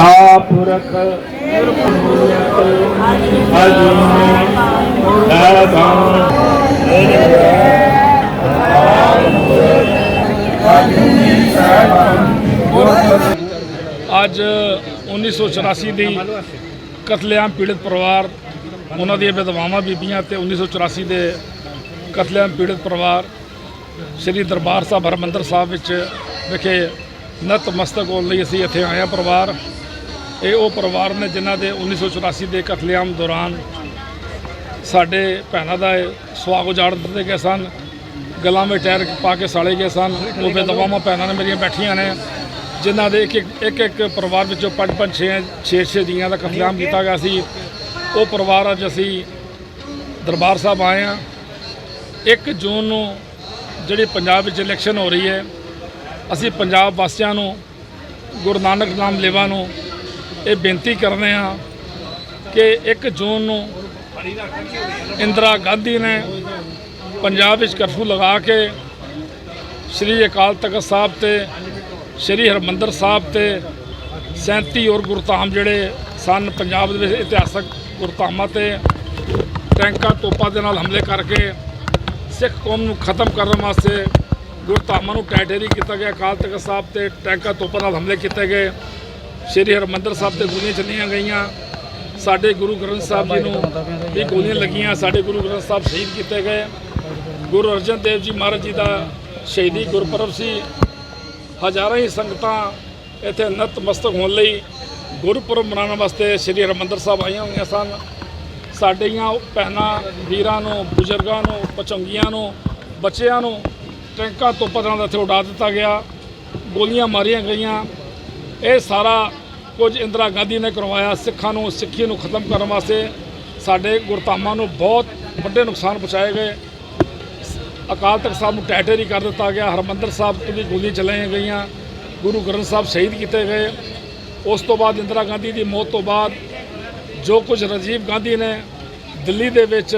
ਸਦਾ ਪੁਰਖ ਨਿਰਭਉ ਅਜੂਨੀ ਅੱਜ 1984 ਦੀ ਕਤਲੇਆਮ ਪੀੜਤ ਪਰਿਵਾਰ, ਉਹਨਾਂ ਦੀਆਂ ਵਿਧਵਾਵਾਂ ਬੀਬੀਆਂ ਤੇ 1984 ਦੇ ਕਤਲੇਆਮ ਪੀੜਤ ਪਰਿਵਾਰ, ਸ੍ਰੀ ਦਰਬਾਰ ਸਾਹਿਬ ਹਰਮੰਦਰ ਸਾਹਿਬ ਵਿੱਚ ਵਿਖੇ ਨਤਮਸਤਕ ਹੋਣ ਲਈ ਅਸੀਂ ਇੱਥੇ ਆਏ ਹਾਂ ਪਰਿਵਾਰ। ਇਹ ਉਹ ਪਰਿਵਾਰ ਨੇ ਜਿਨ੍ਹਾਂ ਦੇ 1984 ਦੇ ਕਤਲੇਆਮ ਦੌਰਾਨ ਸਾਡੇ ਭੈਣਾਂ ਦਾ ਇਹ ਸੁਆਗ ਉਜਾੜ ਦਿੱਤੇ ਗਏ ਸਨ, ਗਲਾਂ ਵਿੱਚ ਟਾਇਰ ਪਾ ਕੇ ਸਾੜੇ ਗਏ ਸਨ ਉਹ ਵਿਧਵਾਵਾਂ ਭੈਣਾਂ ਨੇ ਮੇਰੀਆਂ ਬੈਠੀਆਂ ਨੇ, ਜਿਨ੍ਹਾਂ ਦੇ ਇੱਕ ਇੱਕ ਇੱਕ ਪਰਿਵਾਰ ਵਿੱਚੋਂ ਪੰਜ ਪੰਜ ਛੇ ਛੇ ਛੇ ਜੀਆਂ ਦਾ ਕਤਲੇਆਮ ਕੀਤਾ ਗਿਆ ਸੀ। ਉਹ ਪਰਿਵਾਰ ਅੱਜ ਅਸੀਂ ਦਰਬਾਰ ਸਾਹਿਬ ਆਏ ਹਾਂ। 1 ਜੂਨ ਨੂੰ ਜਿਹੜੀ ਪੰਜਾਬ ਵਿੱਚ ਇਲੈਕਸ਼ਨ ਹੋ ਰਹੀ ਹੈ, ਅਸੀਂ ਪੰਜਾਬ ਵਾਸੀਆਂ ਨੂੰ, ਗੁਰੂ ਨਾਨਕ ਨਾਮ ਲੇਵਾ ਨੂੰ ਇਹ ਬੇਨਤੀ ਕਰਨੇ ਹਾਂ ਕਿ 1 ਜੂਨ ਨੂੰ ਇੰਦਰਾ ਗਾਂਧੀ ਨੇ ਪੰਜਾਬ ਵਿੱਚ ਕਰਫਿਊ ਲਗਾ ਕੇ ਸ੍ਰੀ ਅਕਾਲ ਤਖਤ ਸਾਹਿਬ ਤੇ ਸ੍ਰੀ ਹਰਮੰਦਰ ਸਾਹਿਬ ਤੇ 37 ਔਰ ਗੁਰਧਾਮ ਜਿਹੜੇ ਸਨ, ਪੰਜਾਬ ਦੇ ਵਿੱਚ ਇਤਿਹਾਸਕ ਗੁਰਧਾਮਾਂ ਤੇ ਟੈਂਕਾਂ ਤੋਪਾਂ ਦੇ ਨਾਲ ਹਮਲੇ ਕਰਕੇ ਸਿੱਖ ਕੌਮ ਨੂੰ ਖਤਮ ਕਰਨ ਵਾਸਤੇ ਗੁਰਧਾਮਾਂ ਨੂੰ ਟੈਟੇਰੀ ਕੀਤਾ ਗਿਆ। ਅਕਾਲ ਤਖਤ ਸਾਹਿਬ ਤੇ ਟੈਂਕਾਂ ਤੋਪਾਂ ਨਾਲ ਹਮਲੇ ਕੀਤੇ ਗਏ। ਸ੍ਰੀ ਹਰਮੰਦਰ ਸਾਹਿਬ ਤੇ ਗੋਲੀਆਂ ਚੱਲੀਆਂ ਗਈਆਂ। ਸਾਡੇ ਗੁਰੂ ਗ੍ਰੰਥ ਸਾਹਿਬ ਜੀ ਨੂੰ ਵੀ ਗੋਲੀਆਂ ਲੱਗੀਆਂ। ਸਾਡੇ ਗੁਰੂ ਗ੍ਰੰਥ ਸਾਹਿਬ ਸ਼ਹੀਦ ਕੀਤੇ ਗਏ। ਗੁਰੂ ਅਰਜਨ ਦੇਵ ਜੀ ਮਹਾਰਾਜ ਜੀ ਦਾ ਸ਼ਹੀਦੀ ਗੁਰਪੁਰਬ ਸੀ। ਹਜ਼ਾਰਾਂ ਹੀ ਸੰਗਤਾਂ ਇੱਥੇ ਨਤਮਸਤਕ ਹੋਣ ਲਈ ਗੁਰਪੁਰਬ ਮਨਾਉਣ ਵਾਸਤੇ ਸ੍ਰੀ ਹਰਿਮੰਦਰ ਸਾਹਿਬ ਆਈਆਂ ਹੋਈਆਂ ਸਨ। ਸਾਡੀਆਂ ਭੈਣਾਂ, ਵੀਰਾਂ ਨੂੰ, ਬਜ਼ੁਰਗਾਂ ਨੂੰ, ਪਚੰਗੀਆਂ ਨੂੰ, ਬੱਚਿਆਂ ਨੂੰ ਟੈਂਕਾਂ ਤੋਂ ਪਤਰਾਂ ਦਾ ਇੱਥੇ ਉਡਾ ਦਿੱਤਾ ਗਿਆ। ਗੋਲੀਆਂ ਮਾਰੀਆਂ ਗਈਆਂ। ਇਹ ਸਾਰਾ ਕੁਝ ਇੰਦਰਾ ਗਾਂਧੀ ਨੇ ਕਰਵਾਇਆ ਸਿੱਖਾਂ ਨੂੰ, ਸਿੱਖੀ ਨੂੰ ਖਤਮ ਕਰਨ ਵਾਸਤੇ। ਸਾਡੇ ਗੁਰਧਾਮਾਂ ਨੂੰ ਬਹੁਤ ਵੱਡੇ ਨੁਕਸਾਨ ਪਹੁੰਚਾਏ ਗਏ। ਅਕਾਲ ਤਖਤ ਸਾਹਿਬ ਨੂੰ ਟੈਟੇਰੀ ਕਰ ਦਿੱਤਾ ਗਿਆ, ਹਰਮੰਦਰ ਸਾਹਿਬ ਤੋਂ ਵੀ ਗੋਲੀਆਂ ਚਲਾਈਆਂ ਗਈਆਂ, ਗੁਰੂ ਗ੍ਰੰਥ ਸਾਹਿਬ ਸ਼ਹੀਦ ਕੀਤੇ ਗਏ। ਉਸ ਤੋਂ ਬਾਅਦ ਇੰਦਰਾ ਗਾਂਧੀ ਦੀ ਮੌਤ ਤੋਂ ਬਾਅਦ ਜੋ ਕੁਝ ਰਾਜੀਵ ਗਾਂਧੀ ਨੇ ਦਿੱਲੀ ਦੇ ਵਿੱਚ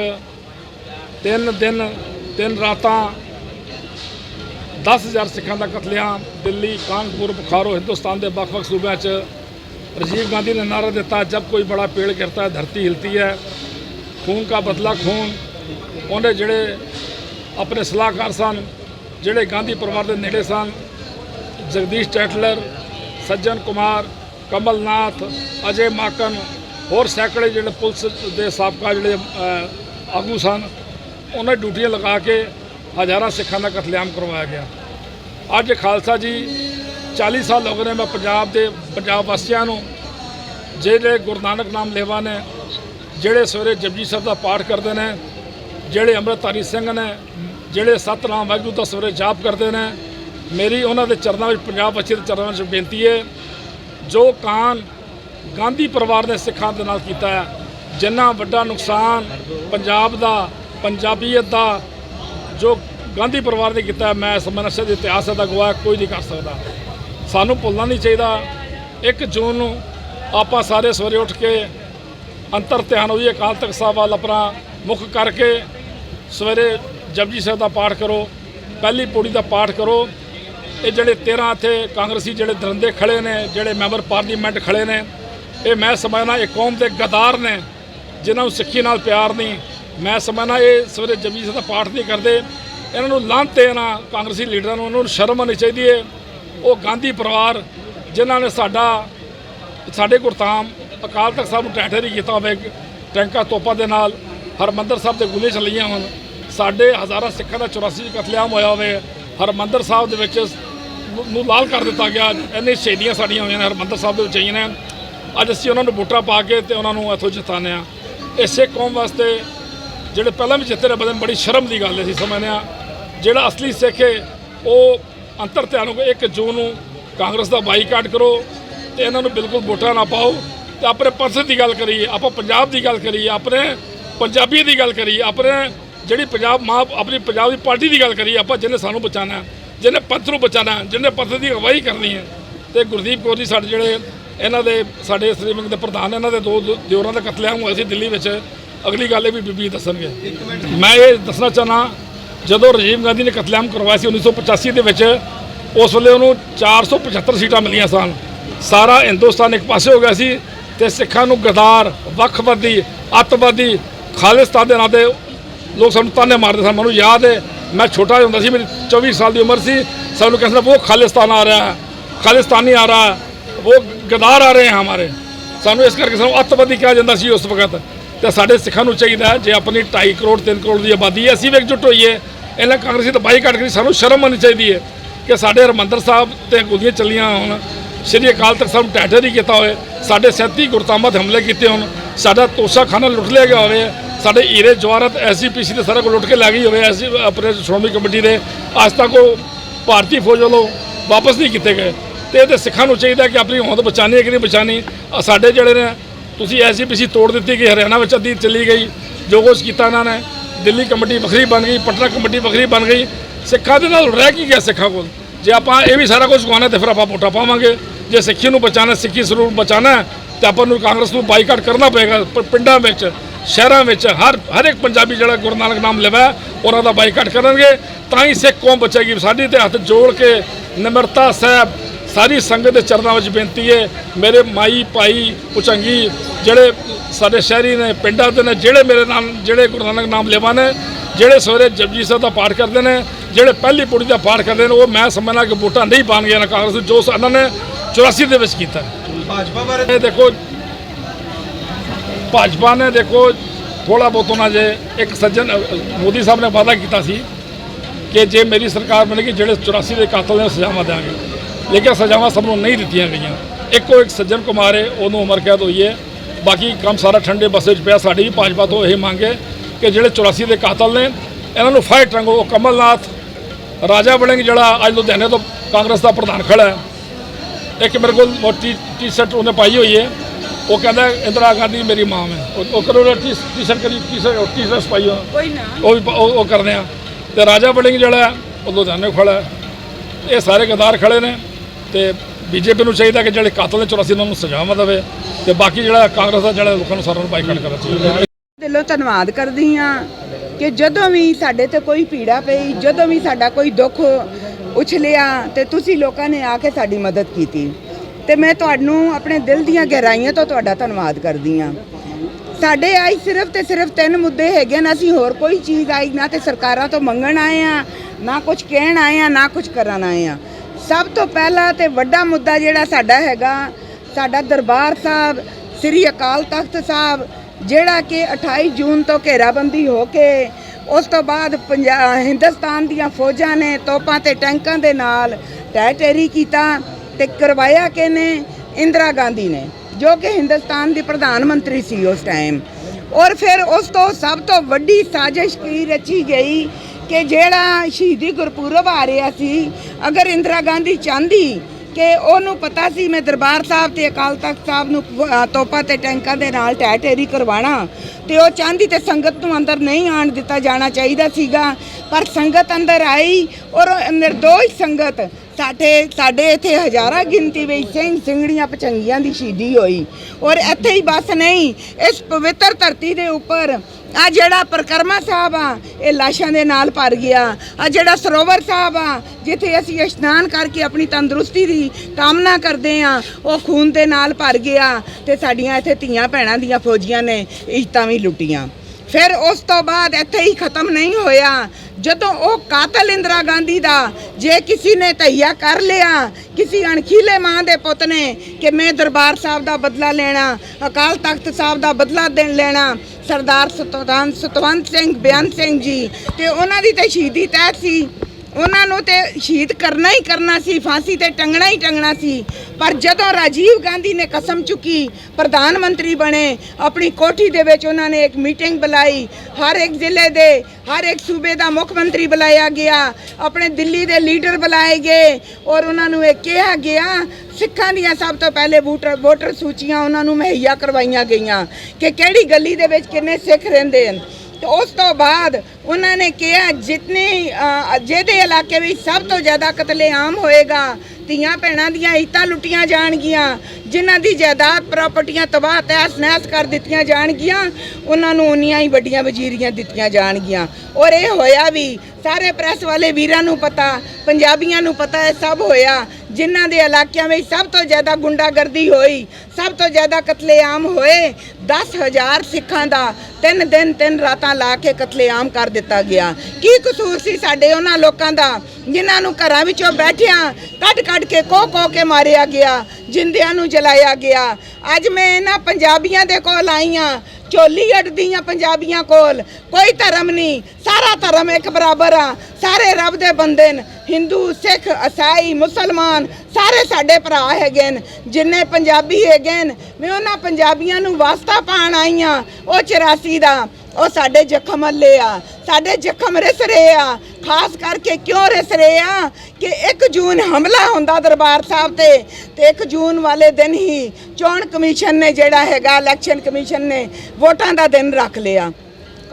ਤਿੰਨ ਦਿਨ, ਤਿੰਨ ਰਾਤਾਂ 10000 ਸਿੱਖਾਂ ਦਾ ਕਤਲੇਆਮ, ਦਿੱਲੀ, ਕਾਨਪੁਰ, ਬੁਖਾਰੋ, ਹਿੰਦੁਸਤਾਨ ਦੇ ਵੱਖ-ਵੱਖ ਸੂਬਿਆਂ 'ਚ ਰਾਜੀਵ ਗਾਂਧੀ ਨੇ ਨਾਰਾ ਦਿੱਤਾ ਜਬ ਕੋਈ ਬੜਾ ਪੇੜ ਗਿਰਤਾ ਹੈ ਧਰਤੀ ਹਿਲਤੀ ਹੈ ਖੂਨ ਕਾ ਬਦਲਾ ਖੂਨ ਉਹਨੇ ਜਿਹੜੇ ਆਪਣੇ ਸਲਾਹਕਾਰ ਸਨ ਜਿਹੜੇ ਗਾਂਧੀ ਪਰਿਵਾਰ ਦੇ ਨੇੜੇ ਸਨ ਜਗਦੀਸ਼ ਟੈਟਲਰ ਸੱਜਣ ਕੁਮਾਰ ਕਮਲਨਾਥ ਅਜੇ ਮਾਕਨ ਹੋਰ ਸੈਂਕੜੇ ਜਿਹੜੇ ਪੁਲਿਸ ਦੇ ਸਾਬਕਾ ਜਿਹੜੇ ਆਗੂ ਸਨ ਉਹਨਾਂ ਦੀ ਡਿਊਟੀਆਂ ਲਗਾ ਕੇ ਹਜ਼ਾਰਾਂ ਸਿੱਖਾਂ ਦਾ ਕਤਲੇਆਮ ਕਰਵਾਇਆ ਗਿਆ ਅੱਜ ਖਾਲਸਾ ਜੀ 40 ਸਾਲ ਹੋ ਗਏ ਨੇ ਮੈਂ ਪੰਜਾਬ ਦੇ, ਪੰਜਾਬ ਵਾਸੀਆਂ ਨੂੰ, ਜਿਹੜੇ ਗੁਰੂ ਨਾਨਕ ਨਾਮ ਲੇਵਾ ਨੇ, ਜਿਹੜੇ ਸਵੇਰੇ ਜਪਜੀ ਸਾਹਿਬ ਦਾ ਪਾਠ ਕਰਦੇ ਨੇ, ਜਿਹੜੇ ਅੰਮ੍ਰਿਤਧਾਰੀ ਸਿੰਘ ਨੇ, ਜਿਹੜੇ ਸਤਨਾਮ ਵਾਹਿਗੁਰੂ ਦਾ ਸਵੇਰੇ ਜਾਪ ਕਰਦੇ ਨੇ, ਮੇਰੀ ਉਹਨਾਂ ਦੇ ਚਰਨਾਂ ਵਿੱਚ, ਪੰਜਾਬ ਵਾਸੀ ਦੇ ਚਰਨਾਂ ਵਿੱਚ ਬੇਨਤੀ ਹੈ, ਜੋ ਕਾਨ ਗਾਂਧੀ ਪਰਿਵਾਰ ਨੇ ਸਿੱਖਾਂ ਦੇ ਨਾਲ ਕੀਤਾ ਹੈ, ਜਿੰਨਾ ਵੱਡਾ ਨੁਕਸਾਨ ਪੰਜਾਬ ਦਾ, ਪੰਜਾਬੀਅਤ ਦਾ, ਜੋ ਗਾਂਧੀ ਪਰਿਵਾਰ ਨੇ ਕੀਤਾ ਮੈਂ ਸਮਨਸ਼ਾ ਦੇ ਇਤਿਹਾਸ ਦਾ ਗਵਾਹ ਕੋਈ ਨਹੀਂ ਕਰ ਸਕਦਾ। ਸਾਨੂੰ ਭੁੱਲਣਾ ਨਹੀਂ ਚਾਹੀਦਾ। 1 ਜੂਨ ਨੂੰ ਆਪਾਂ ਸਾਰੇ ਸਵੇਰੇ ਉੱਠ ਕੇ ਅੰਤਰ ਧਿਆਨ ਹੋਈ ਅਕਾਲ ਤਖਤ ਸਾਹਿਬ ਵੱਲ ਆਪਣਾ ਮੁੱਖ ਕਰਕੇ ਸਵੇਰੇ ਜਪਜੀ ਸਾਹਿਬ ਦਾ ਪਾਠ ਕਰੋ, ਪਹਿਲੀ ਪੌੜੀ ਦਾ ਪਾਠ ਕਰੋ। ਇਹ ਜਿਹੜੇ 13 ਇੱਥੇ ਕਾਂਗਰਸੀ ਜਿਹੜੇ ਦਰੰਦੇ ਖੜੇ ਨੇ, ਜਿਹੜੇ ਮੈਂਬਰ ਪਾਰਲੀਮੈਂਟ ਖੜੇ ਨੇ, ਇਹ ਮੈਂ ਸਮਝਣਾ ਇਹ ਕੌਮ ਦੇ ਗਦਾਰ ਨੇ, ਜਿਨ੍ਹਾਂ ਨੂੰ ਸਿੱਖੀ ਨਾਲ ਪਿਆਰ ਨਹੀਂ। ਮੈਂ ਸਮਝਣਾ ਇਹ ਸਵੇਰੇ ਜਪਜੀ ਸਾਹਿਬ ਦਾ ਪਾਠ ਨਹੀਂ ਕਰਦੇ। ਇਹਨਾਂ ਨੂੰ ਲਾਂਤ ਹੈ ਨਾ ਕਾਂਗਰਸੀ ਲੀਡਰਾਂ ਨੂੰ, ਉਹਨਾਂ ਨੂੰ ਸ਼ਰਮ ਆਉਣੀ ਚਾਹੀਦੀ ਹੈ ਉਹ ਗਾਂਧੀ ਪਰਿਵਾਰ, ਜਿਨ੍ਹਾਂ ਨੇ ਸਾਡਾ, ਸਾਡੇ ਗੁਰਤਾਮ ਅਕਾਲ ਤਖਤ ਸਾਹਿਬ ਨੂੰ ਟੈਟੇਰੀ ਕੀਤਾ ਹੋਵੇ, ਟੈਂਕਾ ਤੋਪਾਂ ਦੇ ਨਾਲ, ਹਰਮੰਦਰ ਸਾਹਿਬ ਤੇ ਗੋਲੀਆਂ ਚੱਲੀਆਂ ਹੋਣ, ਸਾਡੇ ਹਜ਼ਾਰਾਂ ਸਿੱਖਾਂ ਦਾ 84 ਚ ਕਤਲੇਆਮ ਹੋਇਆ ਹੋਵੇ, ਹਰਮੰਦਰ ਸਾਹਿਬ ਦੇ ਵਿੱਚ ਨੂੰ- ਲਾਲ ਕਰ ਦਿੱਤਾ ਗਿਆ ਇੰਨੇ ਸ਼ਹੀਦੀਆਂ ਸਾਡੀਆਂ ਹੋਈਆਂ ਨੇ, ਹਰਮੰਦਰ ਸਾਹਿਬ ਦੇ ਵਿੱਚ ਹੋਈਆਂ ਨੇ। ਅੱਜ ਅਸੀਂ ਉਹਨਾਂ ਨੂੰ ਵੋਟਾਂ ਪਾ ਕੇ ਤੇ ਉਹਨਾਂ ਨੂੰ ਇੱਥੋਂ ਜਿਤਾਉਂਦੇ ਹਾਂ। ਇਸੇ ਕੌਮ ਵਾਸਤੇ ਜਿਹੜੇ ਪਹਿਲਾਂ ਵੀ ਜਿੱਤੇ ਨੇ ਬਦਨ ਬੜੀ ਸ਼ਰਮ ਦੀ ਗੱਲ ਹੈ, ਅਸੀਂ ਸਮਝਦੇ ਹਾਂ। ਜਿਹੜਾ ਅਸਲੀ ਸਿੱਖ ਹੈ, ਉਹ ਅੰਤਰ ਧਿਆਨ ਹੋ ਇੱਕ ਜੂਨ ਨੂੰ ਕਾਂਗਰਸ ਦਾ ਬਾਈਕਾਟ ਕਰੋ ਤੇ ਇਹਨਾਂ ਨੂੰ ਬਿਲਕੁਲ ਵੋਟਾਂ ਨਾ ਪਾਓ। ਤੇ ਆਪਣੇ ਪਰਸਨ ਦੀ ਗੱਲ ਕਰੀਏ, ਆਪਾਂ ਪੰਜਾਬ ਦੀ ਗੱਲ ਕਰੀਏ, ਆਪਣੇ ਪੰਜਾਬੀ ਦੀ ਗੱਲ ਕਰੀਏ, ਆਪਣੇ ਜਿਹੜੀ ਪੰਜਾਬ ਮਾਂ, ਆਪਣੀ ਪੰਜਾਬ ਦੀ ਪਾਰਟੀ ਦੀ ਗੱਲ ਕਰੀਏ, ਆਪਾਂ ਜਿਹਨੇ ਸਾਨੂੰ ਬਚਾਉਣਾ, ਜਿਹਨੇ ਪੰਥ ਨੂੰ ਬਚਾਉਣਾ, ਜਿਹਨੇ ਪੰਥ ਦੀ ਅਗਵਾਈ ਕਰਨੀ ਹੈ। ਤੇ ਗੁਰਦੀਪ ਕੌਰ ਜੀ ਸਾਡੇ ਜਿਹੜੇ ਇਹਨਾਂ ਦੇ, ਸਾਡੇ ਸ੍ਰੀਮੰਗ ਦੇ ਪ੍ਰਧਾਨ ਇਹਨਾਂ ਦੇ ਦੋ ਦੋ, ਦਿਓਰਾਂ ਦਾ ਕਤਲੇਆਮ ਹੋਇਆ ਸੀ ਦਿੱਲੀ ਵਿੱਚ। ਅਗਲੀ ਗੱਲ ਇਹ ਵੀ ਬੀਬੀ ਦੱਸਣਗੇ। ਮੈਂ ਇਹ ਦੱਸਣਾ ਚਾਹਨਾ ਜਦੋਂ ਰਾਜੀਵ ਗਾਂਧੀ ਨੇ ਕਤਲੇਆਮ ਕਰਵਾਇਆ ਸੀ 1985 ਦੇ ਵਿੱਚ, ਉਸ ਵੇਲੇ ਉਹਨੂੰ 475 ਸੀਟਾਂ ਮਿਲੀਆਂ ਸਨ। ਸਾਰਾ ਹਿੰਦੁਸਤਾਨ ਇੱਕ ਪਾਸੇ ਹੋ ਗਿਆ ਸੀ ਤੇ ਸਿੱਖਾਂ ਨੂੰ ਗਦਾਰ, ਵੱਖਵਾਦੀ, ਅੱਤਵਾਦੀ, ਖਾਲਿਸਤਾਨ ਦੇ ਨਾਂ ਤੇ ਲੋਕ ਸਾਨੂੰ ਤਾਨੇ ਮਾਰਦੇ ਸਨ। ਮੈਨੂੰ ਯਾਦ ਹੈ, ਮੈਂ ਛੋਟਾ ਜਿਹਾ ਹੁੰਦਾ ਸੀ, ਮੇਰੀ 24 ਸਾਲ ਦੀ ਉਮਰ ਸੀ, ਸਾਨੂੰ ਕਹਿੰਦੇ ਸਨ ਉਹ ਖਾਲਿਸਤਾਨ ਆ ਰਿਹਾ ਹੈ ਖਾਲਿਸਤਾਨੀ ਆ ਰਿਹਾ ਹੈ ਉਹ ਗਦਾਰ ਆ ਰਹੇ ਹਨ ਹਮਾਰੇ। ਸਾਨੂੰ ਇਸ ਕਰਕੇ ਸਾਨੂੰ ਅੱਤਵਾਦੀ ਕਿਹਾ ਜਾਂਦਾ ਸੀ ਉਸ ਵਕਤ। ਤੇ ਸਾਡੇ ਸਿੱਖਾਂ ਨੂੰ ਚਾਹੀਦਾ ਜੇ ਆਪਣੀ 2.5 ਕਰੋੜ 3 ਕਰੋੜ ਦੀ ਆਬਾਦੀ ਹੈ, ਅਸੀਂ ਵੀ ਇਕਜੁੱਟ ਹੋਈਏ। ਇਹਨਾਂ ਕਾਂਗਰਸੀ ਤਾਂ ਬਾਈਕਾਟ ਕਰੀ ਸਾਨੂੰ ਸ਼ਰਮ ਆਉਣੀ ਚਾਹੀਦੀ ਹੈ ਕਿ ਸਾਡੇ ਹਰਿਮੰਦਰ ਸਾਹਿਬ ਤੇ ਗੋਲੀਆਂ ਚੱਲੀਆਂ ਹੋਣ, ਸ਼੍ਰੀ ਅਕਾਲ ਤਖਤ ਸਾਹਿਬ ਟੈਟਰ ਨਹੀਂ ਕੀਤਾ ਹੋਵੇ, ਸਾਡੇ 37 ਗੁਰਤਾਮਤ ਹਮਲੇ ਕੀਤੇ ਹੋਣ, ਸਾਡਾ ਤੋਸ਼ਾ ਖਾਨਾ ਲੁੱਟ ਲਿਆ ਗਿਆ ਹੋਵੇ, ਸਾਡੇ ਹੀਰੇ ਜਵਾਹਰਤ ਐਸਜੀਪੀਸੀ ਦੇ ਸਾਰਾ ਕੋ ਲੁੱਟ ਕੇ ਲੈ ਗਈ ਹੋਵੇ, ਐਸੀ ਆਪਣੇ ਸ਼੍ਰੋਮਣੀ ਕਮੇਟੀ ਦੇ, ਅੱਜ ਤੱਕ ਉਹ ਭਾਰਤੀ ਫੌਜ ਵੱਲੋਂ ਵਾਪਸ ਨਹੀਂ ਕੀਤੇ ਗਏ। ਤੇ ਇਹਦੇ ਸਿੱਖਾਂ ਨੂੰ ਚਾਹੀਦਾ ਕਿ ਆਪਣੀ ਹੋਂਦ ਬਚਾਣੀ ਹੈ ਕਿ ਨਹੀਂ ਬਚਾਣੀ ਸਾਡੇ ਜਿਹੜੇ ਨੇ ਤੁਸੀਂ ਐਸਜੀਪੀਸੀ ਤੋੜ ਦਿੱਤੀ ਕਿ ਹਰਿਆਣਾ ਵਿੱਚ ਅੱਧੀ ਚਲੀ ਗਈ, ਜੋ ਕੁਛ ਕੀਤਾ ਇਹਨਾਂ ਨੇ, ਦਿੱਲੀ ਕਮੇਟੀ ਵੱਖਰੀ ਬਣ ਗਈ, ਪਟਨਾ ਕਮੇਟੀ ਵੱਖਰੀ ਬਣ ਗਈ, ਸਿੱਖਾਂ ਦੇ ਨਾਲ ਰਹਿ ਕੀ ਗਿਆ ਸਿੱਖਾਂ ਕੋਲ? ਜੇ ਆਪਾਂ ਇਹ ਵੀ ਸਾਰਾ ਕੁਝ ਗਵਾਉਣਾ ਤੇ ਫਿਰ ਆਪਾਂ ਵੋਟਾਂ ਪਾਵਾਂਗੇ। ਜੇ ਸਿੱਖੀ ਨੂੰ ਬਚਾਣਾ ਸਿੱਖੀ ਸਰੂਪ ਬਚਾਣਾ ਤੇ ਆਪਾਂ ਨੂੰ ਕਾਂਗਰਸ ਨੂੰ ਬਾਈਕਾਟ ਕਰਨਾ ਪਏਗਾ। ਪਿੰਡਾਂ ਵਿੱਚ, ਸ਼ਹਿਰਾਂ ਵਿੱਚ, ਹਰ ਹਰ ਇੱਕ ਪੰਜਾਬੀ ਜਿਹੜਾ ਗੁਰੂ ਨਾਨਕ ਨਾਮ ਲੈਵਾ, ਉਹਨਾਂ ਦਾ ਬਾਈਕਾਟ ਕਰਨਗੇ, ਤਾਂ ਹੀ ਸਿੱਖ ਕੌਮ ਬਚੇਗੀ। ਸਾਡੀ ਤੇ ਹੱਥ ਜੋੜ ਕੇ ਨਿਮਰਤਾ ਸਾਹਿਬ ਸਾਰੀ ਸੰਗਤ ਦੇ ਚਰਨਾਂ ਵਿੱਚ ਬੇਨਤੀ ਹੈ ਮੇਰੇ ਮਾਈ ਭਾਈ ਪੁਚੰਗੀ ਜਿਹੜੇ ਸਾਡੇ ਸ਼ਹਿਰੀ ਨੇ ਪਿੰਡਾਂ ਦੇ ਨੇ ਜਿਹੜੇ ਮੇਰੇ ਨਾਮ ਜਿਹੜੇ ਗੁਰੂ ਨਾਨਕ ਨਾਮ ਲੈਵਾ ਨੇ ਜਿਹੜੇ ਸਵੇਰੇ ਜਪਜੀ ਸਾਹਿਬ ਦਾ ਪਾਠ ਕਰਦੇ ਨੇ ਜਿਹੜੇ ਪਹਿਲੀ ਪੌੜੀ ਦਾ ਪਾਠ ਕਰਦੇ ਨੇ ਉਹ ਮੈਂ ਸਮਝਣਾ ਕਿ ਵੋਟਾਂ ਨਹੀਂ ਪਾਣਗੇ ਨਾ ਕਾਂਗਰਸ ਜੋ ਇਹਨਾਂ ਨੇ 84 ਦੇ ਵਿੱਚ ਕੀਤਾ। ਭਾਜਪਾ ਬਾਰੇ? ਦੇਖੋ ਭਾਜਪਾ ਨੇ ਦੇਖੋ ਥੋੜਾ ਬਹੁਤ ਉਹਨਾਂ ਜੇ ਇੱਕ ਸੱਜਣ ਮੋਦੀ ਸਾਹਿਬ ਨੇ ਵਾਅਦਾ ਕੀਤਾ ਸੀ ਕਿ ਜੇ ਮੇਰੀ ਸਰਕਾਰ ਬਣੇਗੀ ਜਿਹੜੇ 84 ਦੇ ਕਾਤਲ ਨੇ ਸਜ਼ਾਵਾਂ ਦੇਵਾਂਗੇ ਲੇਕਿਨ ਸਜ਼ਾਵਾਂ ਸਭ ਨੂੰ ਨਹੀਂ ਦਿੱਤੀਆਂ ਗਈਆਂ। ਇੱਕੋ ਇੱਕ ਸੱਜਣ ਕੁਮਾਰ ਹੈ ਉਹਨੂੰ ਉਮਰ ਕੈਦ ਹੋਈ ਹੈ। ਬਾਕੀ ਕੰਮ ਸਾਰਾ ਠੰਡੇ ਬਸੇ 'ਚ ਪਿਆ ਸਾਡੀ ਵੀ ਭਾਜਪਾ ਤੋਂ ਇਹ ਮੰਗ ਹੈ ਕਿ ਜਿਹੜੇ 84 ਦੇ ਕਾਤਲ ਨੇ ਇਹਨਾਂ ਨੂੰ ਫਾਇਰ ਟਰੰਗੋ ਉਹ ਕਮਲਨਾਥ ਰਾਜਾ ਵੜਿੰਗ ਜਿਹੜਾ ਅੱਜ ਲੁਧਿਆਣੇ ਤੋਂ ਕਾਂਗਰਸ ਦਾ ਪ੍ਰਧਾਨ ਖੜਾ ਹੈ ਇੱਕ ਮੇਰੇ ਕੋਲ ਉਹ ਟੀ ਟੀ ਸ਼ਰਟ ਉਹਨੇ ਪਾਈ ਹੋਈ ਹੈ। ਉਹ ਕਹਿੰਦਾ ਇੰਦਰਾ ਗਾਂਧੀ ਮੇਰੀ ਮਾਂ ਹੈ। ਉਹ- ਕਰੋ ਟੀ ਟੀ ਸ਼ਰਟ ਕਰੀ ਟੀ ਸ਼ਰਟ ਟੀ ਸ਼ਰਟ ਪਾਈ ਹੋਈ। ਕੋਈ ਨਾ। ਉਹ ਉਹ ਕਰਦੇ ਆ। ਤੇ ਰਾਜਾ ਵੜਿੰਗ ਜਿਹੜਾ ਹੈ, ਉਹ ਲੁਧਿਆਣੇ ਖੜਾ ਹੈ। ਇਹ ਸਾਰੇ ਗਦਾਰ ਖੜੇ ਨੇ। ਤੇ ਬੀਜੇਪੀ ਨੂੰ ਚਾਹੀਦਾ ਕਿ ਜਿਹੜੇ ਕਾਤਲ ਨੇ 84 ਉਹਨਾਂ ਨੂੰ ਸਜ਼ਾਵਾਂ ਦੇਵੇ ਤੇ ਬਾਕੀ ਜਿਹੜਾ ਕਾਂਗਰਸ ਦਾ ਜਿਹੜਾ ਲੋਕਾਂ ਨੂੰ ਸਾਰਿਆਂ ਨੂੰ ਬਾਈਕਾਟ ਕਰਨਾ ਚਾਹੀਦਾ ਦਿਲੋਂ ਧੰਨਵਾਦ ਕਰਦੀ ਹਾਂ ਕਿ ਜਦੋਂ ਵੀ ਸਾਡੇ ਤੇ ਕੋਈ ਪੀੜਾ ਪਈ, ਜਦੋਂ ਵੀ ਸਾਡਾ ਕੋਈ ਦੁੱਖ ਉਛਲਿਆ ਤੇ ਤੁਸੀਂ ਲੋਕਾਂ ਨੇ ਆ ਕੇ ਸਾਡੀ ਮਦਦ ਕੀਤੀ। ਤੇ ਮੈਂ ਤੁਹਾਨੂੰ ਆਪਣੇ ਦਿਲ ਦੀਆਂ ਗਹਿਰਾਈਆਂ ਤੋਂ ਤੁਹਾਡਾ ਧੰਨਵਾਦ ਕਰਦੀ ਹਾਂ। ਸਾਡੇ ਆਈ ਸਿਰਫ ਤੇ ਸਿਰਫ ਤਿੰਨ ਮੁੱਦੇ ਹੈਗੇ ਨਾ, ਅਸੀਂ ਹੋਰ ਕੋਈ ਚੀਜ਼ ਆਈ ਨਾ ਤੇ ਸਰਕਾਰਾਂ ਤੋਂ ਮੰਗਣ ਆਏ ਆ ਨਾ ਕੁਝ ਕਹਿਣ ਆਏ ਆ ਨਾ ਕੁਝ ਕਰਨ ਆਏ ਆ ਸਭ ਤੋਂ ਪਹਿਲਾ ਤੇ ਵੱਡਾ ਮੁੱਦਾ ਜਿਹੜਾ ਸਾਡਾ ਹੈਗਾ, ਸਾਡਾ ਦਰਬਾਰ ਸਾਹਿਬ, ਸ੍ਰੀ ਅਕਾਲ ਤਖਤ ਸਾਹਿਬ, ਜਿਹੜਾ ਕਿ 28 ਜੂਨ ਤੋਂ ਘੇਰਾਬੰਦੀ ਹੋ ਕੇ ਉਸ ਤੋਂ ਬਾਅਦ ਪੰਜਾ- ਹਿੰਦੁਸਤਾਨ ਦੀਆਂ ਫੌਜਾਂ ਨੇ ਤੋਪਾਂ ਤੇ ਟੈਂਕਾਂ ਦੇ ਨਾਲ ਟੈਟੇਰੀ ਕੀਤਾ ਤੇ ਕਰਵਾਇਆ ਕਿਨੇ ਇੰਦਰਾ ਗਾਂਧੀ ਨੇ, ਜੋ ਕਿ ਹਿੰਦੁਸਤਾਨ ਦੀ ਪ੍ਰਧਾਨ ਮੰਤਰੀ ਸੀ ਉਸ ਟਾਈਮ ਔਰ ਫਿਰ ਉਸ ਤੋਂ ਸਭ ਤੋਂ ਵੱਡੀ ਸਾਜ਼ਿਸ਼ ਕੀ ਰਚੀ ਗਈ ਕਿ ਜਿਹੜਾ ਸ਼ਹੀਦੀ ਗੁਰਪੁਰਬ ਆ ਰਿਹਾ ਸੀ, ਅਗਰ ਇੰਦਰਾ ਗਾਂਧੀ ਚਾਹੁੰਦੀ ਕਿ ਉਹਨੂੰ ਪਤਾ ਸੀ ਮੈਂ ਦਰਬਾਰ ਸਾਹਿਬ ਤੇ ਅਕਾਲ ਤਖਤ ਸਾਹਿਬ ਨੂੰ ਤੋਪਾ ਤੋਪਾਂ ਤੇ ਟੈਂਕਾਂ ਦੇ ਨਾਲ ਟਹਿ ਟੇਰੀ ਕਰਵਾਣਾ ਤੇ ਉਹ ਚਾਹੁੰਦੀ ਤੇ ਸੰਗਤ ਨੂੰ ਅੰਦਰ ਨਹੀਂ ਆਣ ਦਿੱਤਾ ਜਾਣਾ ਚਾਹੀਦਾ ਸੀਗਾ, ਪਰ ਸੰਗਤ ਅੰਦਰ ਆਈ ਔਰ ਉਹ ਨਿਰਦੋਸ਼ ਸੰਗਤ ਸਾਡੇ ਸਾਡੇ ਇੱਥੇ ਹਜ਼ਾਰਾਂ ਗਿਣਤੀ ਵਿੱਚ ਸਿੰਘ ਸਿੰਘੜੀਆਂ ਪਚੰਗੀਆਂ ਦੀ ਸ਼ਹੀਦੀ ਹੋਈ। ਔਰ ਇੱਥੇ ਹੀ ਬਸ ਨਹੀਂ, ਇਸ ਪਵਿੱਤਰ ਧਰਤੀ ਦੇ ਉੱਪਰ ਆ ਜਿਹੜਾ ਪ੍ਰਕਰਮਾ ਸਾਹਿਬ ਆ, ਇਹ ਲਾਸ਼ਾਂ ਦੇ ਨਾਲ ਭਰ ਗਿਆ। ਆ ਜਿਹੜਾ ਸਰੋਵਰ ਸਾਹਿਬ ਆ, ਜਿੱਥੇ ਅਸੀਂ ਇਸ਼ਨਾਨ ਕਰਕੇ ਆਪਣੀ ਤੰਦਰੁਸਤੀ ਦੀ ਕਾਮਨਾ ਕਰਦੇ ਆ, ਉਹ ਖੂਨ ਦੇ ਨਾਲ ਭਰ ਗਿਆ ਤੇ ਸਾਡੀਆਂ ਇੱਥੇ ਧੀਆਂ ਭੈਣਾਂ ਦੀਆਂ ਫੌਜੀਆਂ ਨੇ ਇੱਜ਼ਤਾਂ ਵੀ ਲੁੱਟੀਆਂ। ਫਿਰ ਉਸ ਤੋਂ ਬਾਅਦ ਇੱਥੇ ਹੀ ਖਤਮ ਨਹੀਂ ਹੋਇਆ। ਜਦੋਂ ਉਹ ਕਾਤਲ ਇੰਦਰਾ ਗਾਂਧੀ ਦਾ, ਜੇ ਕਿਸੇ ਨੇ ਤਈਆ ਕਰ ਲਿਆ, ਕਿਸੇ ਅਣਖੀਲੇ ਮਾਂ ਦੇ ਪੁੱਤ ਨੇ ਕਿ ਮੈਂ ਦਰਬਾਰ ਸਾਹਿਬ ਦਾ ਬਦਲਾ ਲੈਣਾ, ਅਕਾਲ ਤਖਤ ਸਾਹਿਬ ਦਾ ਬਦਲਾ ਦੇਣ ਲੈਣਾ, ਸਰਦਾਰ ਸਤਵੰਤ ਸਤਵੰਤ ਸਿੰਘ ਬਿਆਨ ਸਿੰਘ ਜੀ, ਤੇ ਉਹਨਾਂ ਦੀ ਤੇ ਸ਼ਹੀਦੀ ਤੈਅ ਸੀ। ਉਹਨਾਂ ਨੂੰ ਤੇ ਸ਼ਹੀਦ ਕਰਨਾ ਹੀ ਕਰਨਾ ਸੀ, ਫਾਂਸੀ ਤੇ ਟੰਗਣਾ ਹੀ ਟੰਗਣਾ ਸੀ। ਪਰ ਜਦੋਂ ਰਾਜੀਵ ਗਾਂਧੀ ਨੇ ਕਸਮ ਚੁੱਕੀ, ਪ੍ਰਧਾਨ ਮੰਤਰੀ ਬਣੇ, ਆਪਣੀ ਕੋਠੀ ਦੇ ਵਿੱਚ ਉਹਨਾਂ ਨੇ ਇੱਕ ਮੀਟਿੰਗ ਬੁਲਾਈ, ਹਰ ਇੱਕ ਜ਼ਿਲ੍ਹੇ ਦੇ, ਹਰ ਇੱਕ ਸੂਬੇ ਦਾ ਮੁੱਖ ਮੰਤਰੀ ਬੁਲਾਇਆ ਗਿਆ, ਆਪਣੇ ਦਿੱਲੀ ਦੇ ਲੀਡਰ ਬੁਲਾਏ ਗਏ ਔਰ ਉਹਨਾਂ ਨੂੰ ਇਹ ਕਿਹਾ ਗਿਆ, ਸਿੱਖਾਂ ਦੀਆਂ ਸਭ ਤੋਂ ਪਹਿਲੇ ਵੋਟਰ ਵੋਟਰ ਸੂਚੀਆਂ ਉਹਨਾਂ ਨੂੰ ਮੁਹੱਈਆ ਕਰਵਾਈਆਂ ਗਈਆਂ ਕਿ ਕਿਹੜੀ ਗਲੀ ਦੇ ਵਿੱਚ ਕਿੰਨੇ ਸਿੱਖ ਰਹਿੰਦੇ ਹਨ। ਤੇ ਉਸ ਤੋਂ ਬਾਅਦ ਉਹਨਾਂ ਨੇ ਕਿਹਾ, ਜਿਤਨੇ ਜਿਹਦੇ ਇਲਾਕੇ ਵਿੱਚ ਸਭ ਤੋਂ ਜ਼ਿਆਦਾ ਕਤਲੇਆਮ ਹੋਏਗਾ, ਧੀਆਂ ਭੈਣਾਂ ਦੀਆਂ ਇੱਤਾਂ ਲੁੱਟੀਆਂ ਜਾਣਗੀਆਂ, ਜਿਨ੍ਹਾਂ ਦੀ ਜਾਇਦਾਦ ਪ੍ਰਾਪਰਟੀਆਂ ਤਬਾਹ, ਤਹਿਸ ਨਹਿਸ ਕਰ ਦਿੱਤੀਆਂ ਜਾਣਗੀਆਂ, ਉਹਨਾਂ ਨੂੰ ਉਨੀਆਂ ਹੀ ਵੱਡੀਆਂ ਵਜ਼ੀਰੀਆਂ ਦਿੱਤੀਆਂ ਜਾਣਗੀਆਂ। ਔਰ ਇਹ ਹੋਇਆ ਵੀ ਸਾਰੇ ਪ੍ਰੈਸ ਵਾਲੇ ਵੀਰਾਂ ਨੂੰ ਪਤਾ, ਪੰਜਾਬੀਆਂ ਨੂੰ ਪਤਾ, ਇਹ ਸਭ ਹੋਇਆ, ਜਿਨ੍ਹਾਂ ਦੇ ਇਲਾਕਿਆਂ ਵਿੱਚ ਸਭ ਤੋਂ ਜ਼ਿਆਦਾ ਗੁੰਡਾਗਰਦੀ ਹੋਈ, ਸਭ ਤੋਂ ਜ਼ਿਆਦਾ ਕਤਲੇਆਮ ਹੋਏ 10000 ਸਿੱਖਾਂ ਦਾ ਤਿੰਨ ਦਿਨ ਤਿੰਨ ਰਾਤਾਂ ਲਾ ਕੇ ਕਤਲੇਆਮ ਕਰ ਦਿੱਤਾ ਗਿਆ। ਕੀ ਕਸੂਰ ਸੀ ਸਾਡੇ ਉਹਨਾਂ ਲੋਕਾਂ ਦਾ, ਜਿਨ੍ਹਾਂ ਨੂੰ ਘਰਾਂ ਵਿੱਚੋਂ ਬੈਠਿਆਂ ਕੱਢ ਕੱਢ ਕੇ ਕੋ ਕੋ ਕੇ ਮਾਰਿਆ ਗਿਆ, ਜਿੰਦਿਆਂ ਨੂੰ ਜਲਾਇਆ ਗਿਆ। ਅੱਜ ਮੈਂ ਇਹਨਾਂ ਪੰਜਾਬੀਆਂ ਦੇ ਕੋਲ ਆਈ ਹਾਂ ਝੋਲੀ ਅੜਦੀਆਂ ਪੰਜਾਬੀਆਂ ਕੋਲ। ਕੋਈ ਧਰਮ ਨਹੀਂ, ਸਾਰਾ ਧਰਮ ਇੱਕ ਬਰਾਬਰ ਆ। ਸਾਰੇ ਰੱਬ ਦੇ ਬੰਦੇ ਨੇ, ਹਿੰਦੂ, ਸਿੱਖ, ਈਸਾਈ, ਮੁਸਲਮਾਨ, ਸਾਰੇ ਸਾਡੇ ਭਰਾ ਹੈਗੇ ਨੇ, ਜਿੰਨੇ ਪੰਜਾਬੀ ਹੈਗੇ ਨੇ। ਮੈਂ ਉਹਨਾਂ ਪੰਜਾਬੀਆਂ ਨੂੰ ਵਾਸਤਾ ਪਾਣ ਆਈ ਹਾਂ ਉਹ 84 ਦਾ ਉਹ ਸਾਡੇ ਜ਼ਖਮ ਹੱਲੇ ਆ, ਸਾਡੇ ਜ਼ਖਮ ਰਿਸ ਰਹੇ ਆ। ਖਾਸ ਕਰਕੇ ਕਿਉਂ ਰਿਸ ਰਹੇ ਆ? ਕਿ 1 ਜੂਨ ਹਮਲਾ ਹੁੰਦਾ ਦਰਬਾਰ ਸਾਹਿਬ ਤੇ ਤੇ 1 ਜੂਨ ਵਾਲੇ ਦਿਨ ਹੀ ਚੋਣ ਕਮਿਸ਼ਨ ਨੇ ਜਿਹੜਾ ਹੈਗਾ, ਇਲੈਕਸ਼ਨ ਕਮਿਸ਼ਨ ਨੇ ਵੋਟਾਂ ਦਾ ਦਿਨ ਰੱਖ ਲਿਆ।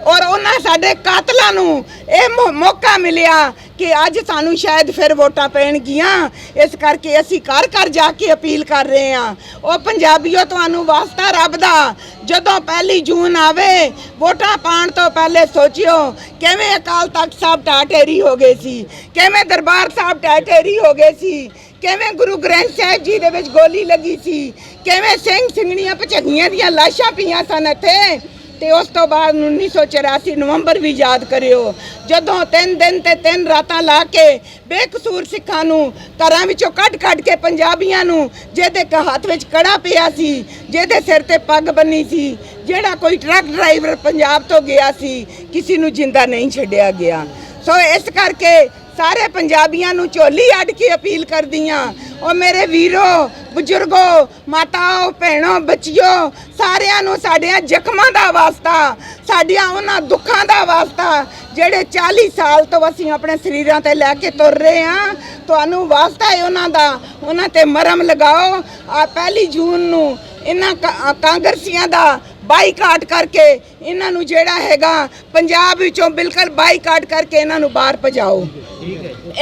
ਔਰ ਉਹਨਾਂ ਸਾਡੇ ਕਾਤਲਾਂ ਨੂੰ ਇਹ ਮੌ- ਮੌਕਾ ਮਿਲਿਆ ਕਿ ਅੱਜ ਸਾਨੂੰ ਸ਼ਾਇਦ ਫਿਰ ਵੋਟਾਂ ਪੈਣਗੀਆਂ। ਇਸ ਕਰਕੇ ਅਸੀਂ ਘਰ ਘਰ ਜਾ ਕੇ ਅਪੀਲ ਕਰ ਰਹੇ ਹਾਂ। ਉਹ ਪੰਜਾਬੀਓ, ਤੁਹਾਨੂੰ ਵਾਸਤਾ ਰੱਬ ਦਾ। ਜਦੋਂ ਪਹਿਲੀ ਜੂਨ ਆਵੇ, ਵੋਟਾਂ ਪਾਉਣ ਤੋਂ ਪਹਿਲੇ ਸੋਚਿਓ, ਕਿਵੇਂ ਅਕਾਲ ਤਖਤ ਸਾਹਿਬ ਢਾਟੇਰੀ ਹੋ ਗਏ ਸੀ? ਕਿਵੇਂ ਦਰਬਾਰ ਸਾਹਿਬ ਢਾਟੇਰੀ ਹੋ ਗਏ ਸੀ? ਕਿਵੇਂ ਗੁਰੂ ਗ੍ਰੰਥ ਸਾਹਿਬ ਜੀ ਦੇ ਵਿੱਚ ਗੋਲੀ ਲੱਗੀ ਸੀ? ਕਿਵੇਂ ਸਿੰਘ ਸਿੰਘਣੀਆਂ ਭਚਗੀਆਂ ਦੀਆਂ ਲਾਸ਼ਾਂ ਪਈਆਂ ਸਨ ਇੱਥੇ? ਤੇ ਉਸ ਤੋਂ ਬਾਅਦ 1984 ਨਵੰਬਰ ਵੀ ਯਾਦ ਕਰਿਓ। ਜਦੋਂ ਤਿੰਨ ਦਿਨ ਤੇ ਤਿੰਨ ਰਾਤਾਂ ਲਾ ਕੇ ਬੇਕਸੂਰ ਸਿੱਖਾਂ ਨੂੰ ਘਰਾਂ ਵਿੱਚੋਂ ਕੱਢ ਕੱਢ ਕੇ ਪੰਜਾਬੀਆਂ ਨੂੰ, ਜਿਹਦੇ ਕ ਹੱਥ ਵਿੱਚ ਕੜਾ ਪਿਆ ਸੀ, ਜਿਹਦੇ ਸਿਰ ਤੇ ਪੱਗ ਬੰਨੀ ਸੀ, ਜਿਹੜਾ ਕੋਈ ਟਰੱਕ ਡਰਾਈਵਰ ਪੰਜਾਬ ਤੋਂ ਗਿਆ ਸੀ, ਕਿਸੇ ਨੂੰ ਜਿੰਦਾ ਨਹੀਂ ਛੱਡਿਆ ਗਿਆ। ਸੋ ਇਸ ਕਰਕੇ ਸਾਰੇ ਪੰਜਾਬੀਆਂ ਨੂੰ ਝੋਲੀ ਅੱਡ ਕੇ ਅਪੀਲ ਕਰਦੀ ਕਰਦੀਆਂ ਉਹ ਮੇਰੇ ਵੀਰੋ ਬਜ਼ੁਰਗੋ ਮਾਤਾਓ ਭੈਣੋ ਬੱਚਿਓ ਸਾਰਿਆਂ ਨੂੰ ਸਾਡਿਆਂ ਜ਼ਖਮਾਂ ਦਾ ਵਾਸਤਾ ਸਾਡੀਆਂ ਉਹਨਾਂ ਦੁੱਖਾਂ ਦਾ ਵਾਸਤਾ ਜਿਹੜੇ 40 ਸਾਲ ਤੋਂ ਅਸੀਂ ਆਪਣੇ ਸਰੀਰਾਂ ਤੇ ਲੈ ਕੇ ਤੁਰ ਰਹੇ ਹਾਂ ਤੁਹਾਨੂੰ ਵਾਸਤਾ ਹੈ ਉਹਨਾਂ ਦਾ। ਉਹਨਾਂ ਤੇ ਮਰਮ ਲਗਾਓ। ਆ ਪਹਿਲੀ ਜੂਨ ਨੂੰ ਇਹਨਾਂ ਕਾਂਗਰਸੀਆਂ ਦਾ ਬਾਈਕਾਟ ਕਰਕੇ ਇਹਨਾਂ ਨੂੰ ਜਿਹੜਾ ਹੈਗਾ ਪੰਜਾਬ ਵਿੱਚੋਂ ਬਿਲਕੁਲ ਬਾਈਕਾਟ ਕਰਕੇ ਇਹਨਾਂ ਨੂੰ ਬਾਹਰ ਭਜਾਓ।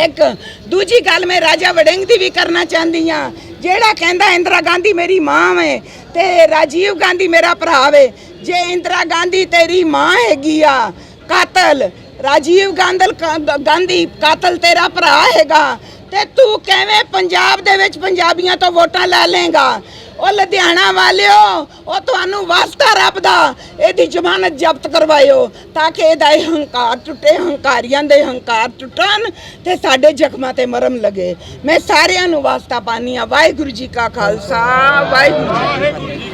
ਇੱਕ ਦੂਜੀ ਗੱਲ ਮੈਂ ਰਾਜਾ ਵੜਿੰਗ ਦੀ ਵੀ ਕਰਨਾ ਚਾਹੁੰਦੀ ਆ ਜਿਹੜਾ ਕਹਿੰਦਾ ਇੰਦਰਾ ਗਾਂਧੀ ਮੇਰੀ ਮਾਂ ਵੇ ਤੇ ਰਾਜੀਵ ਗਾਂਧੀ ਮੇਰਾ ਭਰਾ ਵੇ, ਜੇ ਇੰਦਰਾ ਗਾਂਧੀ ਤੇਰੀ ਮਾਂ ਹੈਗੀ ਆ, ਕਾਤਲ, ਰਾਜੀਵ ਗਾਂਧਲ ਗਾਂਧੀ ਕਾਤਲ ਤੇਰਾ ਭਰਾ ਹੈਗਾ, ਤੇ ਤੂੰ ਕਿਵੇਂ ਪੰਜਾਬ ਦੇ ਵਿੱਚ ਪੰਜਾਬੀਆਂ ਤੋਂ ਵੋਟਾਂ ਲੈ ਲੇਗਾ ਉਹ ਲੁਧਿਆਣਾ ਵਾਲਿਓ, ਉਹ ਤੁਹਾਨੂੰ ਵਾਸਤਾ ਰੱਬ ਦਾ। ਇਹਦੀ ਜ਼ਮਾਨਤ ਜ਼ਬਤ ਕਰਵਾਇਓ ਤਾਂ ਕਿ ਇਹਦਾ ਇਹ ਹੰਕਾਰ ਟੁੱਟੇ, ਹੰਕਾਰੀਆਂ ਦੇ ਹੰਕਾਰ ਟੁੱਟਣ ਤੇ ਸਾਡੇ ਜ਼ਖਮਾਂ ਤੇ ਮਰਮ ਲਗੇ। ਮੈਂ ਸਾਰਿਆਂ ਨੂੰ ਵਾਸਤਾ ਪਾਨੀ ਆ। ਵਾਹਿਗੁਰੂ ਜੀ ਕਾ ਖਾਲਸਾ, ਵਾਹਿਗੁਰੂ ਜੀ